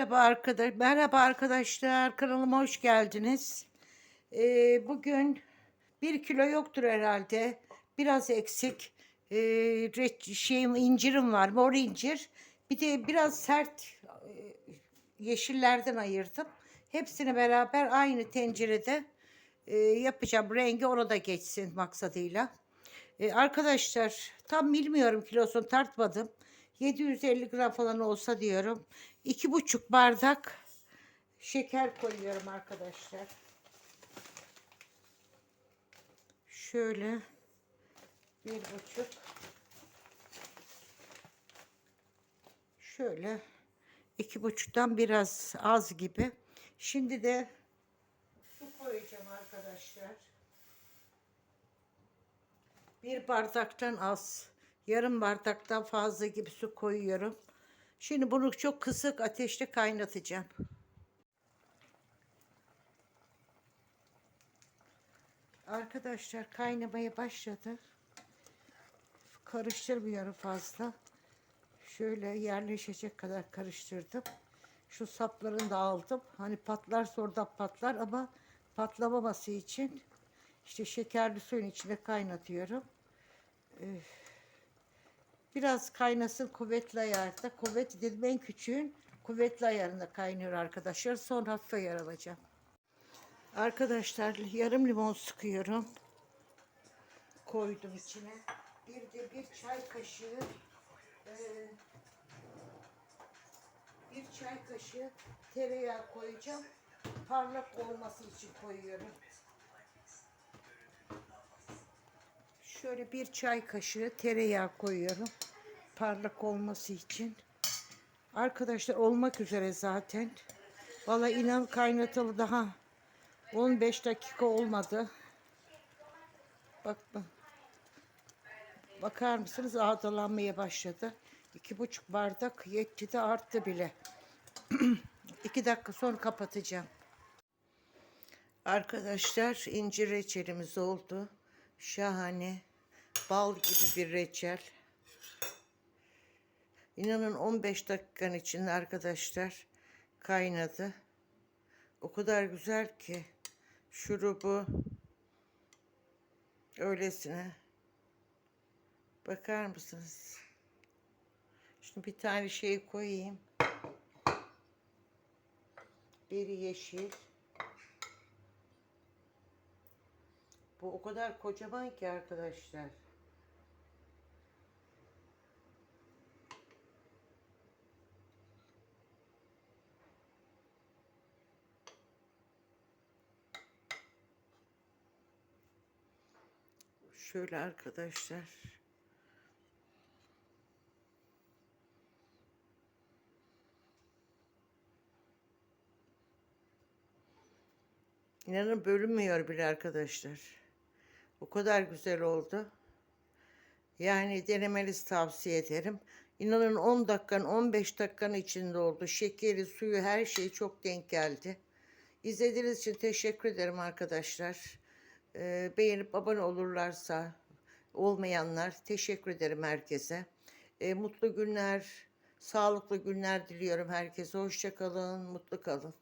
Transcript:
Merhaba arkadaş, merhaba arkadaşlar. Kanalıma hoş geldiniz. Ee, bugün bir kilo yoktur herhalde. Biraz eksik. Ee, şeyim incirim var, mor incir. Bir de biraz sert e, yeşillerden ayırdım. Hepsini beraber aynı tencerede e, yapacağım. Rengi ona da geçsin maksadıyla. E, arkadaşlar tam bilmiyorum kilosunu tartmadım. 750 gram falan olsa diyorum. İki buçuk bardak şeker koyuyorum arkadaşlar. Şöyle bir buçuk şöyle iki buçuktan biraz az gibi. Şimdi de su koyacağım arkadaşlar. Bir bardaktan az, yarım bardaktan fazla gibi su koyuyorum. Şimdi bunu çok kısık ateşte kaynatacağım. Arkadaşlar kaynamaya başladı. Karıştırmıyorum fazla. Şöyle yerleşecek kadar karıştırdım. Şu saplarını da aldım. Hani patlarsa orada patlar ama patlamaması için işte şekerli suyun içine kaynatıyorum. Ee, Biraz kaynasın kuvvetli ayarda. Kuvvet dedim en küçüğün kuvvetli ayarında kaynıyor arkadaşlar. Sonra hafif ayar alacağım. Arkadaşlar yarım limon sıkıyorum. Koydum içine. Bir de bir çay kaşığı e, bir çay kaşığı tereyağı koyacağım. Parlak olması için koyuyorum. Şöyle bir çay kaşığı tereyağı koyuyorum. Parlak olması için. Arkadaşlar olmak üzere zaten. Valla inan kaynatalı daha 15 dakika olmadı. Bak bak. Bakar mısınız ağdalanmaya başladı. İki buçuk bardak yetti de arttı bile. İki dakika sonra kapatacağım. Arkadaşlar incir reçelimiz oldu. Şahane. Bal gibi bir reçel. İnanın 15 dakikanın içinde arkadaşlar kaynadı. O kadar güzel ki şurubu öylesine bakar mısınız? Şimdi bir tane şey koyayım. Biri yeşil. Bu o kadar kocaman ki arkadaşlar. Şöyle arkadaşlar. İnanın bölünmüyor bile arkadaşlar. O kadar güzel oldu. Yani denemenizi tavsiye ederim. İnanın 10 dakikanın 15 dakikanın içinde oldu. Şekeri, suyu her şey çok denk geldi. İzlediğiniz için teşekkür ederim arkadaşlar. Ee, beğenip abone olurlarsa olmayanlar teşekkür ederim herkese. Ee, mutlu günler, sağlıklı günler diliyorum herkese. Hoşça kalın, mutlu kalın.